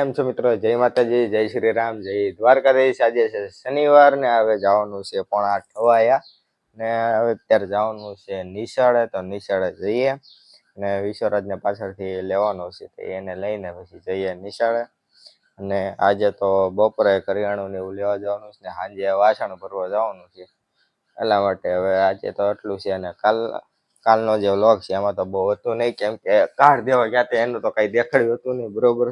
કેમ છો મિત્રો? જય માતાજી, જય શ્રી રામ, જય દ્વારકાધીશ. આજે છે શનિવાર ને હવે જવાનું છે પણ આ ઠવાયા ને હવે અત્યારે જવાનું છે નિશાળે, તો નિશાળે જઈએ. ને વિશ્વરાજને પાછળથી લેવાનો છે, તો એને લઈને પછી જઈએ નિશાળે. અને આજે તો બપોરે કરિયાણું ને એવું લેવા જવાનું છે ને સાંજે વાસણ ભરવા જવાનું છે. એટલા માટે હવે આજે તો એટલું છે અને કાલ કાલનો જે વ્લોગ છે, એમાં તો બહુ હતું નહીં. કેમ કે કાર્ડ દેવા ગયા હતા, એનું તો કઈ દેખાડ્યું હતું નહીં, બરોબર.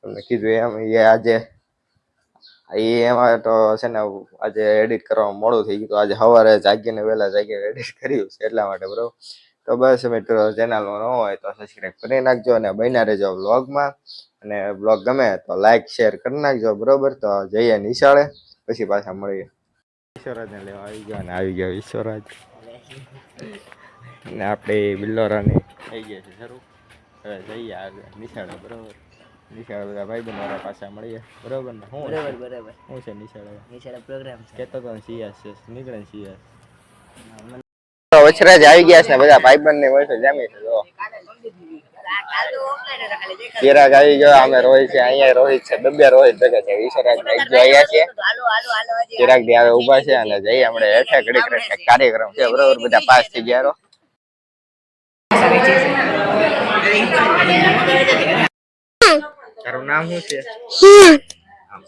તમને કીધું એમ, એ આજે, એ એમાં તો છે ને, આજે એડિટ કરવામાં મોડું થઈ ગયું આજે સવારે જાગીને વહેલા જાગીને એડિટ કર્યું છે, એટલા માટે, બરોબર. તો બસ મિત્રો ચેનલમાં ન હોય તો સબસ્ક્રાઈબ કરી નાખજો અને બન્યા રહેજો વ્લોગમાં અને બ્લોગ ગમે તો લાઈક શેર કરી નાખજો, બરોબર. તો જઈએ નિશાળે, પછી પાછા મળીએ. ઈશ્વરાજને લેવા આવી ગયો અને આવી ગયો ઈશ્વરાજ ને આપણે બિલ્લોરાને થઈ ગયા છે શરૂ. હવે જઈએ આગળ. નિશાળે બરાબર. નિશાળ બધા ભાઈ બહેનો પાછા મળીએ બરાબર ને? હું બરાબર બરાબર. શું છે નિશાળે? નિશાળે પ્રોગ્રામ છે. કેતો તો સિયાસ છે. નીકળે ને વછરા જ આવી ગયા છે બધા ભાઈ બંધ ને વચ્ચે જામી છે જો. ચિરાગ આવી ગયો અમે રોહિત છે અહીંયા રોહિત છે બે રોહિત ભેગા છે. ઈશ્વરાજ ભાઈ જો અહીંયા છે. ચિરાગથી આવે ઊભા છે અને જઈએ આપણે હેઠે ઘડીક કાર્યક્રમ છે બરોબર બધા પાસ થઈ ગયા રો. તારું નામ શું છે?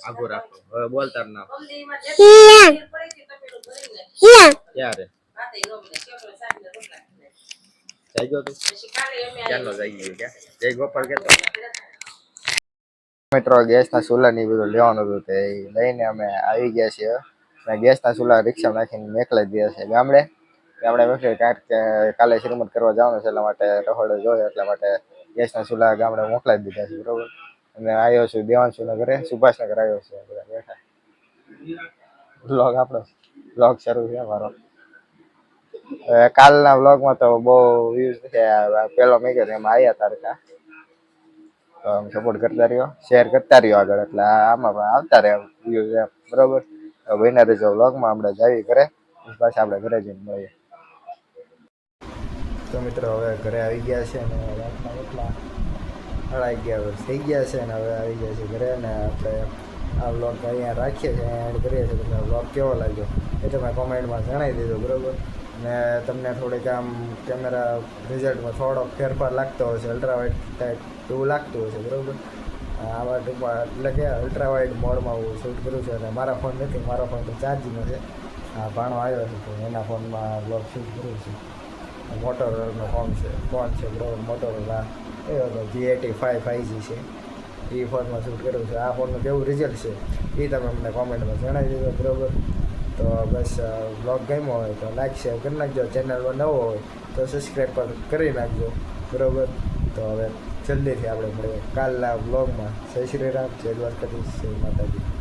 આગું રાખો. બોલ તારું નામ. ક્યારે? ગયો તું? ક્યારનો જાગી ગયો કે જય ચૂલા ની બધું લેવાનું હતું તે લઈને અમે આવી ગયા છીએ. અને ગેસના ચૂલા રિક્ષા નાખીને મેકલા જ ગયા છે ગામડે. ગામડે મેકલે કારણ કે કાલે શ્રીમદ કરવા જવાનું છે એટલા માટે રહોડો જોયો, એટલા માટે ગેસના ચૂલા ગામડે મોકલાવી દીધા છે, બરોબર? અને આવ્યો છું દેવાંશુના ઘરે સુભાષનગર આવ્યો છે બધા બેઠા. બ્લોગ આપણો બ્લોગ શરૂ છે મારો. કાલના વ્લોગમાં તો બહુ વ્યૂઝ નથી પેલો મેં કીધું એમાં આવ્યા તારકા. તો આમ સપોર્ટ કરતા રહ્યો શેર કરતા રહ્યો આગળ. એટલે આમાં પણ આવતા રહે વ્યૂઝ એમ, બરોબર? બન્યા રહેજો વ્લોગમાં આપણે જાવી ઘરે પાછા આપણે ઘરે જઈને મળીએ. તો મિત્રો હવે ઘરે આવી ગયા છે અને રાતના એટલા સાડા અગિયાર થઈ ગયા છે અને હવે આવી ગયા છે ઘરે અને આપણે આ બ્લોગ અહીંયા રાખીએ છીએ એડ કરીએ છીએ. તમને બ્લોગ કેવો લાગ્યો એ તમે કોમેન્ટમાં જણાવી દીધો બરોબર? ને તમને થોડીક આમ કેમેરા રિઝલ્ટમાં થોડોક ફેરફાર લાગતો હોય છે અલ્ટ્રાવાઇટ ટાઈપ એવું લાગતું હોય છે, બરોબર? આમાં ટૂંકમાં એટલે કે અલ્ટ્રાવાઇટ મોડમાં હું શૂટ કરું છું અને મારા ફોન નથી, મારો ફોન તો ચાર્જ છે. આ ભાણો આવ્યો છે, તો એના ફોનમાં બ્લોગ શૂટ કરું છું. મોટોરોલાનો હોમ છે ફોન છે બરોબર મોટોરોલા એ હતો G eighty five five G છે. એ ફોનમાં શૂટ કર્યું છે. આ ફોનનું કેવું રિઝલ્ટ છે, એ તમે અમને કોમેન્ટમાં જણાવી દેજો, બરોબર? તો બસ બ્લોગ ગમ્યો હોય તો લાઈક શેર કરી નાખજો. ચેનલમાં નવો હોય તો સબસ્ક્રાઈબ પણ કરી નાખજો, બરોબર? તો હવે જલ્દીથી આપણે મળીએ. કાલના બ્લોગમાં જય શ્રી રામ. જય દ્વારકાધીશ. જય માતાજી.